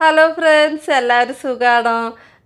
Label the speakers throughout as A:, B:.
A: Hello friends എല്ലാവരും സുഖമാണോ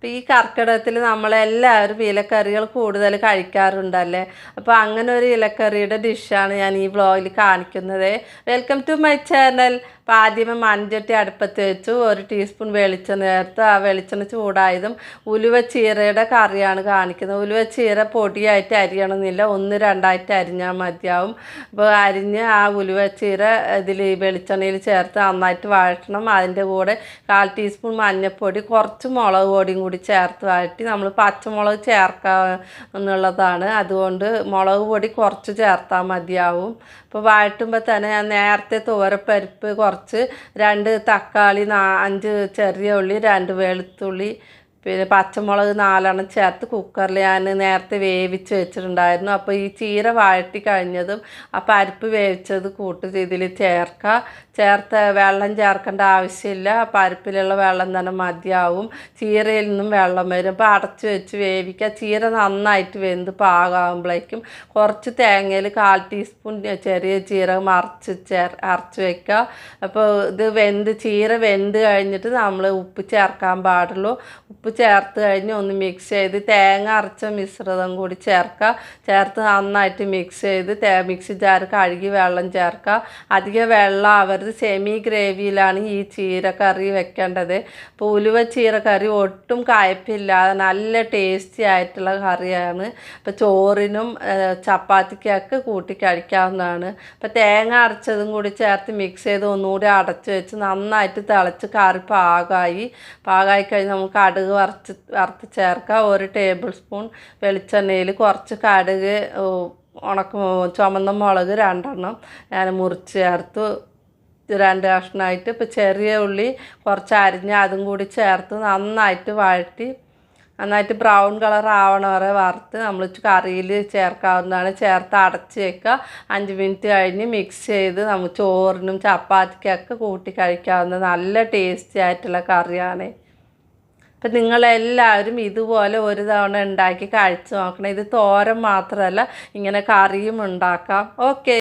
A: അപ്പോൾ ഈ കർക്കിടകത്തിൽ നമ്മളെല്ലാവരും ഇലക്കറികൾ കൂടുതൽ കഴിക്കാറുണ്ടല്ലേ? അപ്പോൾ അങ്ങനെ ഒരു ഇലക്കറിയുടെ ഡിഷാണ് ഞാൻ ഈ വ്ളോഗിൽ കാണിക്കുന്നത്. വെൽക്കം ടു മൈ ചാനൽ അപ്പോൾ ആദ്യമേ മൺചട്ടി അടുപ്പത്ത് വെച്ചു. ഒരു ടീസ്പൂൺ വെളിച്ചെണ്ണ ചേർത്ത്. ആ വെളിച്ചെണ്ണ ചൂടായതും ഉലുവ ചീരയുടെ കറിയാണ് കാണിക്കുന്നത്. ഉലുവ ചീര പൊടിയായിട്ട് അരിയണമെന്നില്ല. ഒന്ന് രണ്ടായിട്ട് അരിഞ്ഞാൽ മതിയാവും. അപ്പോൾ അരിഞ്ഞ് ആ ഉലുവ ചീര ഇതിൽ വെളിച്ചെണ്ണയിൽ ചേർത്ത് നന്നായിട്ട് വഴറ്റണം. അതിന്റെ കൂടെ കാൽ ടീസ്പൂൺ മഞ്ഞൾപ്പൊടി കുറച്ച് മുളക് പൊടിയും കൂടി ചേർത്ത് വഴറ്റി നമ്മൾ പച്ചമുളക് ചേർക്കാം എന്നുള്ളതാണ്. അതുകൊണ്ട് മുളക് പൊടി കുറച്ച് ചേർത്താൽ മതിയാവും. ഇപ്പോൾ വഴറ്റുമ്പോൾ തന്നെ ഞാൻ നേരത്തെ തുവരപ്പരിപ്പ് കുറച്ച് രണ്ട് തക്കാളി നാ അഞ്ച് ചെറിയ ഉള്ളി രണ്ട് വെളുത്തുള്ളി പിന്നെ പച്ചമുളക് നാലെണ്ണം ചേർത്ത് കുക്കറിൽ ഞാൻ നേരത്തെ വേവിച്ച് വെച്ചിട്ടുണ്ടായിരുന്നു. അപ്പോൾ ഈ ചീര വഴറ്റി കഴിഞ്ഞതും ആ പരിപ്പ് വേവിച്ചത് കൂട്ട് ഇതിൽ ചേർക്കുക ചേർത്ത് വെള്ളം ചേർക്കേണ്ട ആവശ്യമില്ല. പരിപ്പിലുള്ള വെള്ളം തന്നെ മതിയാവും. ചീരയിൽ നിന്നും വെള്ളം വരും. അപ്പോൾ അടച്ച് വെച്ച് വേവിക്കുക. ചീര നന്നായിട്ട് വെന്ത് പാകാകുമ്പോഴേക്കും കുറച്ച് തേങ്ങയിൽ കാൽ ടീസ്പൂൺ ചെറിയ ചീരകം അരച്ച് ചേർ അരച്ച് വെക്കുക. അപ്പോൾ ഇത് വെന്ത് ചീര വെന്ത് കഴിഞ്ഞിട്ട് നമ്മൾ ഉപ്പ് ചേർക്കാൻ പാടുള്ളൂ. ഉപ്പ് ചേർത്ത് കഴിഞ്ഞ് ഒന്ന് മിക്സ് ചെയ്ത് തേങ്ങ അരച്ച മിശ്രിതം കൂടി ചേർക്കുക. ചേർത്ത് നന്നായിട്ട് മിക്സ് ചെയ്ത് മിക്സി ജാർ കഴുകി വെള്ളം ചേർക്കുക. അധികം വെള്ളം ആവരുത്. സെമി ഗ്രേവിയിലാണ് ഈ ചീരക്കറി വെക്കേണ്ടത്. അപ്പോൾ ഉലുവ ചീരക്കറി ഒട്ടും കയപ്പില്ലാതെ നല്ല ടേസ്റ്റി ആയിട്ടുള്ള കറിയാണ്. അപ്പോൾ ചോറിനും ചപ്പാത്തിക്കൊക്കെ കൂട്ടി കഴിക്കാവുന്നതാണ്. അപ്പോൾ തേങ്ങ അരച്ചതും കൂടി ചേർത്ത് മിക്സ് ചെയ്ത് ഒന്നുകൂടി അടച്ചു വെച്ച് നന്നായിട്ട് തിളച്ച് കറി പാകമായി പാകമായി കഴിഞ്ഞ് നമുക്ക് കടുക് വറുത്ത് വറുത്ത് ചേർക്കുക. ഒരു ടേബിൾ സ്പൂൺ വെളിച്ചെണ്ണയിൽ കുറച്ച് കടുക് ഉണക്ക ചുമന്ന മുളക് രണ്ടെണ്ണം ഞാൻ മുറിച്ച് ചേർത്ത്. രണ്ട് കഷ്ണമായിട്ട് ഇപ്പോൾ ചെറിയ ഉള്ളി കുറച്ച് അരിഞ്ഞ് അതും കൂടി ചേർത്ത് നന്നായിട്ട് വഴറ്റി നന്നായിട്ട് ബ്രൗൺ കളർ ആവണ വരെ വറുത്ത് നമ്മൾ കറിയിൽ ചേർക്കാവുന്നതാണ്. ചേർത്ത് അടച്ച് വെക്കുക. അഞ്ച് മിനിറ്റ് കഴിഞ്ഞ് മിക്സ് ചെയ്ത് നമുക്ക് ചോറിനും ചപ്പാത്തിക്കൊക്കെ കൂട്ടി കഴിക്കാവുന്ന നല്ല ടേസ്റ്റി ആയിട്ടുള്ള കറിയാണ്. അപ്പം നിങ്ങളെല്ലാവരും ഇതുപോലെ ഒരു തവണ ഉണ്ടാക്കി കഴിച്ചു നോക്കണം. ഇത് തോരം മാത്രമല്ല ഇങ്ങനെ കറിയും ഉണ്ടാക്കാം. ഓക്കെ